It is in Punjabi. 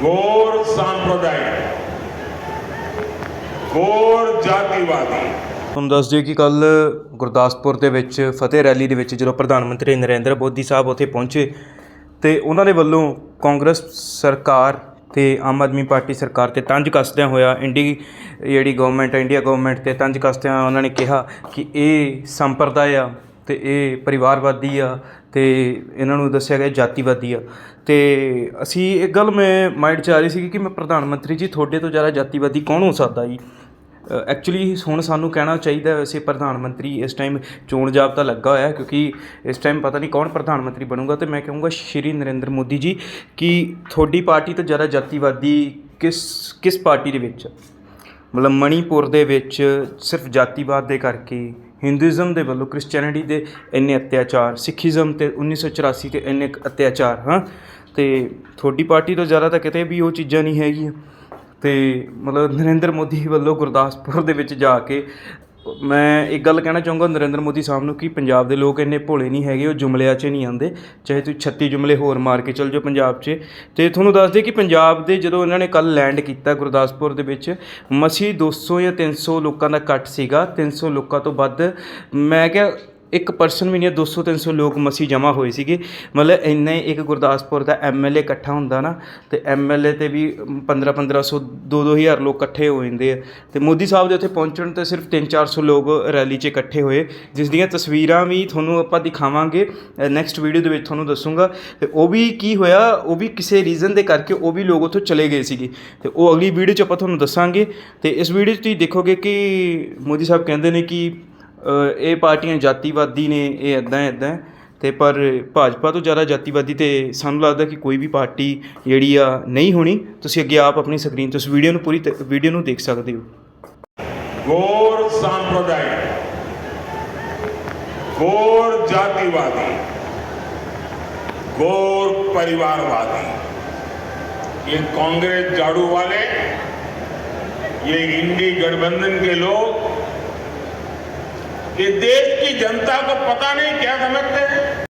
ગોર સાંપ્રદાયિક ਗੋਰ ਜਾਤੀਵਾਦੀ। ਤੁਹਾਨੂੰ ਦੱਸ ਦਿਓ ਕਿ ਕੱਲ ਗੁਰਦਾਸਪੁਰ ਦੇ ਵਿੱਚ ਫਤਿਹ ਰੈਲੀ ਦੇ ਵਿੱਚ ਜਦੋਂ ਪ੍ਰਧਾਨ ਮੰਤਰੀ ਨਰਿੰਦਰ ਮੋਦੀ ਸਾਹਿਬ ਉੱਥੇ ਪਹੁੰਚੇ ਤੇ ਉਹਨਾਂ ਦੇ ਵੱਲੋਂ ਕਾਂਗਰਸ ਸਰਕਾਰ ਤੇ ਆਮ ਆਦਮੀ ਪਾਰਟੀ ਸਰਕਾਰ ਤੇ ਤੰਜ ਕੱਸਦਿਆਂ ਹੋਇਆ, ਇੰਡੀ ਜਿਹੜੀ ਗਵਰਨਮੈਂਟ ਇੰਡੀਆ ਗਵਰਨਮੈਂਟ ਤੇ ਤੰਜ ਕੱਸਦਿਆਂ ਉਹਨਾਂ ਨੇ ਕਿਹਾ ਕਿ ਇਹ ਸੰਪਰਦਾਇ ਆ ਤੇ ਇਹ ਪਰਿਵਾਰਵਾਦੀ ਆ ਅਤੇ ਇਹਨਾਂ ਨੂੰ ਦੱਸਿਆ ਗਿਆ ਜਾਤੀਵਾਦੀ ਆ। ਅਤੇ ਅਸੀਂ ਇੱਕ ਗੱਲ ਮੈਂ ਮਾਈਂਡ 'ਚ ਆ ਰਹੀ ਸੀ ਕਿ ਮੈਂ ਪ੍ਰਧਾਨ ਮੰਤਰੀ ਜੀ, ਤੁਹਾਡੇ ਤੋਂ ਜ਼ਿਆਦਾ ਜਾਤੀਵਾਦੀ ਕੌਣ ਹੋ ਸਕਦਾ ਜੀ? ਐਕਚੁਅਲੀ ਹੁਣ ਸਾਨੂੰ ਕਹਿਣਾ ਚਾਹੀਦਾ ਵੈਸੇ ਪ੍ਰਧਾਨ ਮੰਤਰੀ ਇਸ ਟਾਈਮ ਚੋਣ ਜਾਬਤਾ ਲੱਗਾ ਹੋਇਆ ਕਿਉਂਕਿ ਇਸ ਟਾਈਮ ਪਤਾ ਨਹੀਂ ਕੌਣ ਪ੍ਰਧਾਨ ਮੰਤਰੀ ਬਣੂਗਾ ਤੇ ਮੈਂ ਕਹੂੰਗਾ ਸ਼੍ਰੀ ਨਰਿੰਦਰ ਮੋਦੀ ਜੀ ਕਿ ਤੁਹਾਡੀ ਪਾਰਟੀ ਤੋਂ ਜ਼ਿਆਦਾ ਜਾਤੀਵਾਦੀ ਕਿਸ ਕਿਸ ਪਾਰਟੀ ਦੇ ਵਿੱਚ? ਮਤਲਬ ਮਣੀਪੁਰ ਦੇ ਵਿੱਚ ਸਿਰਫ ਜਾਤੀਵਾਦ ਦੇ ਕਰਕੇ ਹਿੰਦੂਇਜ਼ਮ ਦੇ ਵੱਲੋਂ ਕ੍ਰਿਸਚੀਅਨਿਟੀ ਦੇ ਇੰਨੇ ਅਤਿਆਚਾਰ, ਸਿੱਖੀਜ਼ਮ ਤੇ 1984 ਤੇ ਇੰਨੇ ਅਤਿਆਚਾਰ, ਹਾਂ। ਤੇ ਤੁਹਾਡੀ ਪਾਰਟੀ ਤੋਂ ਜ਼ਿਆਦਾ ਤਾਂ ਕਿਤੇ ਵੀ ਉਹ ਚੀਜ਼ਾਂ ਨਹੀਂ ਹੈਗੀਆਂ। ਤੇ ਮਤਲਬ ਨਰਿੰਦਰ ਮੋਦੀ ਵੱਲੋਂ ਗੁਰਦਾਸਪੁਰ ਦੇ ਵਿੱਚ ਜਾ ਕੇ ਮੈਂ ਇੱਕ ਗੱਲ ਕਹਿਣਾ ਚਾਹੂੰਗਾ ਨਰਿੰਦਰ ਮੋਦੀ ਸਾਹਿਬ ਨੂੰ ਕਿ ਪੰਜਾਬ ਦੇ ਲੋਕ ਇੰਨੇ ਭੋਲੇ ਨਹੀਂ ਹੈਗੇ, ਉਹ ਜੁਮਲਿਆਂ 'ਚ ਨਹੀਂ ਆਉਂਦੇ। ਚਾਹੇ ਤੁਸੀਂ 36 ਜੁਮਲੇ ਹੋਰ ਮਾਰ ਕੇ ਚੱਲ ਜਾਓ ਪੰਜਾਬ 'ਚ। ਤੇ ਤੁਹਾਨੂੰ ਦੱਸ ਦਈਏ ਕਿ ਪੰਜਾਬ ਦੇ ਜਦੋਂ ਇਹਨਾਂ ਨੇ ਕੱਲ ਲੈਂਡ ਕੀਤਾ ਗੁਰਦਾਸਪੁਰ ਦੇ ਵਿੱਚ ਮਸੀ 200 ਜਾਂ 300 ਲੋਕਾਂ ਦਾ ਇਕੱਠ ਸੀਗਾ। 300 ਲੋਕਾਂ ਤੋਂ ਵੱਧ, ਮੈਂ ਕਿਹਾ ਇੱਕ ਪਰਸਨ ਵੀ ਨਹੀਂ 200 300 ਲੋਕ ਮਸੀ ਜਮ੍ਹਾਂ ਹੋਏ ਸੀਗੇ। ਮਤਲਬ ਇੰਨੇ ਇੱਕ ਗੁਰਦਾਸਪੁਰ ਦਾ ਐਮਐਲਏ ਇਕੱਠਾ ਹੁੰਦਾ ਨਾ, ਤੇ ਐਮਐਲਏ ਤੇ ਵੀ 15 1500 2 2000 ਲੋਕ ਇਕੱਠੇ ਹੋ ਜਾਂਦੇ ਆ। ਤੇ ਮੋਦੀ ਸਾਹਿਬ ਦੇ ਉੱਥੇ ਪਹੁੰਚਣ ਤੇ ਸਿਰਫ 3 400 ਲੋਕ ਰੈਲੀ 'ਚ ਇਕੱਠੇ ਹੋਏ। ਜਿਸ ਦੀਆਂ ਤਸਵੀਰਾਂ ਵੀ ਤੁਹਾਨੂੰ ਆਪਾਂ ਦਿਖਾਵਾਂਗੇ। ਨੈਕਸਟ ਵੀਡੀਓ ਦੇ ਵਿੱਚ ਤੁਹਾਨੂੰ ਦੱਸੂਗਾ। ਤੇ ਉਹ ਵੀ ਕੀ ਹੋਇਆ, ਉਹ ਵੀ ਕਿਸੇ ਰੀਜ਼ਨ ਦੇ ਕਰਕੇ ਉਹ ਵੀ ਲੋਕ ਉੱਥੋਂ ਚਲੇ ਗਏ ਸੀਗੇ। ਤੇ ਉਹ ਅਗਲੀ ਵੀਡੀਓ 'ਚ ਆਪਾਂ ਤੁਹਾਨੂੰ ਦੱਸਾਂਗੇ। ਤੇ ਇਸ ਵੀਡੀਓ 'ਚ ਤੁਸੀਂ ਦੇਖੋਗੇ ਕਿ ਮੋਦੀ ਸਾਹਿਬ ਕਹਿੰਦੇ ਨੇ ਕਿ ਇਹ ਪਾਰਟੀਆਂ ਜਾਤੀਵਾਦੀ ਨੇ ਇਹ ਇਦਾਂ ਇਦਾਂ ਤੇ ਪਰ ਭਾਜਪਾ ਤੋਂ ਜ਼ਿਆਦਾ ਜਾਤੀਵਾਦੀ ਤੇ ਸਾਨੂੰ ਲੱਗਦਾ ਕਿ ਕੋਈ ਵੀ ਪਾਰਟੀ ਜਿਹੜੀ ਆ ਨਹੀਂ ਹੋਣੀ ਤੁਸੀਂ ਅੱਗੇ ਆਪ ਆਪਣੀ ਸਕਰੀਨ ਤੋਂ ਇਸ ਵੀਡੀਓ ਨੂੰ ਪੂਰੀ ਵੀਡੀਓ ਨੂੰ ਦੇਖ ਸਕਦੇ ਹੋ घोर सांप्रदायिक घोर जातिवादी घोर परिवारवादी ये कांग्रेस झाड़ू वाले ये इंडी गठबंधन के लोग ये देश की जनता को पता नहीं क्या समझते हैं